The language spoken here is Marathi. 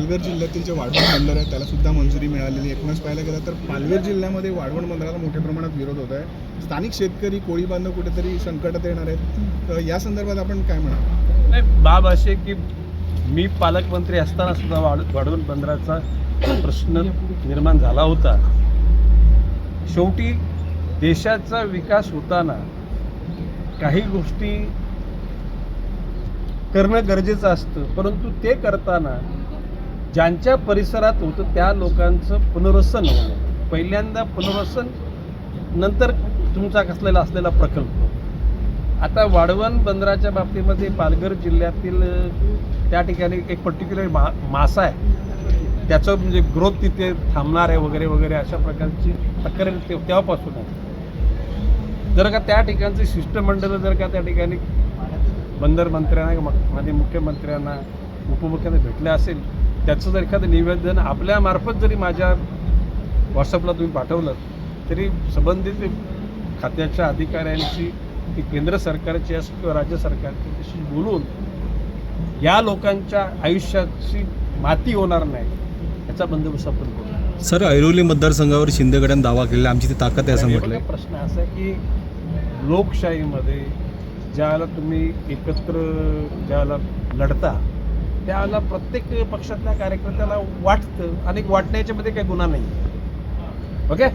पालघर जिल्ह्यातील जे वाढवण बंदर आहे त्याला सुद्धा मंजुरी मिळालेली एकूणच पाहायला गेलं तर पालघर जिल्ह्यामध्ये वाढवण बंदराला मोठ्या प्रमाणात विरोध होत आहे. स्थानिक शेतकरी कोळी बांधव कुठेतरी संकटात येणार आहेत. तर या संदर्भात आपण काय म्हणा नाही बाब असे की मी पालकमंत्री असताना सुद्धा वाढ वाढवण बंदराचा प्रश्न निर्माण झाला होता. शेवटी देशाचा विकास होताना काही गोष्टी करणं गरजेचं असतं. परंतु ते करताना ज्यांच्या परिसरात होतं त्या लोकांचं पुनर्वसन होणं पहिल्यांदा पुनर्वसन नंतर तुमचा कसलेला असलेला प्रकल्प. आता वाढवण बंदराच्या बाबतीमध्ये पालघर जिल्ह्यातील त्या ठिकाणी एक पर्टिक्युलर मा मासा आहे. त्याचं म्हणजे ग्रोथ तिथे थांबणार आहे वगैरे वगैरे अशा प्रकारची तक्रार ते तेव्हापासून आहे. जर का त्या ठिकाणचे शिष्टमंडळ जर का त्या ठिकाणी बंदर मंत्र्यांना म- मुख्यमंत्र्यांना उपमुख्यांना भेटले असेल त्याचं जर एखादं निवेदन आपल्यामार्फत जरी माझ्या व्हॉट्सअपला तुम्ही पाठवलं तरी संबंधित खात्याच्या अधिकाऱ्यांशी ती केंद्र सरकारची असो किंवा राज्य सरकारची त्याशी बोलून या लोकांच्या आयुष्याची माती होणार नाही याचा बंदोबस्त आपण करू. सर ऐरोली मतदारसंघावर शिंदेगडाने दावा केलेला आमची ती ताकद आहे असं म्हटलंय. बघा, प्रश्न असा आहे की लोकशाहीमध्ये ज्यावेळेला तुम्ही एकत्र ज्यावेळेला लढता त्याला प्रत्येक पक्षातल्या कार्यकर्त्याला वाटतं आणि वाटण्याच्यामध्ये काही गुन्हा नाही. ओके?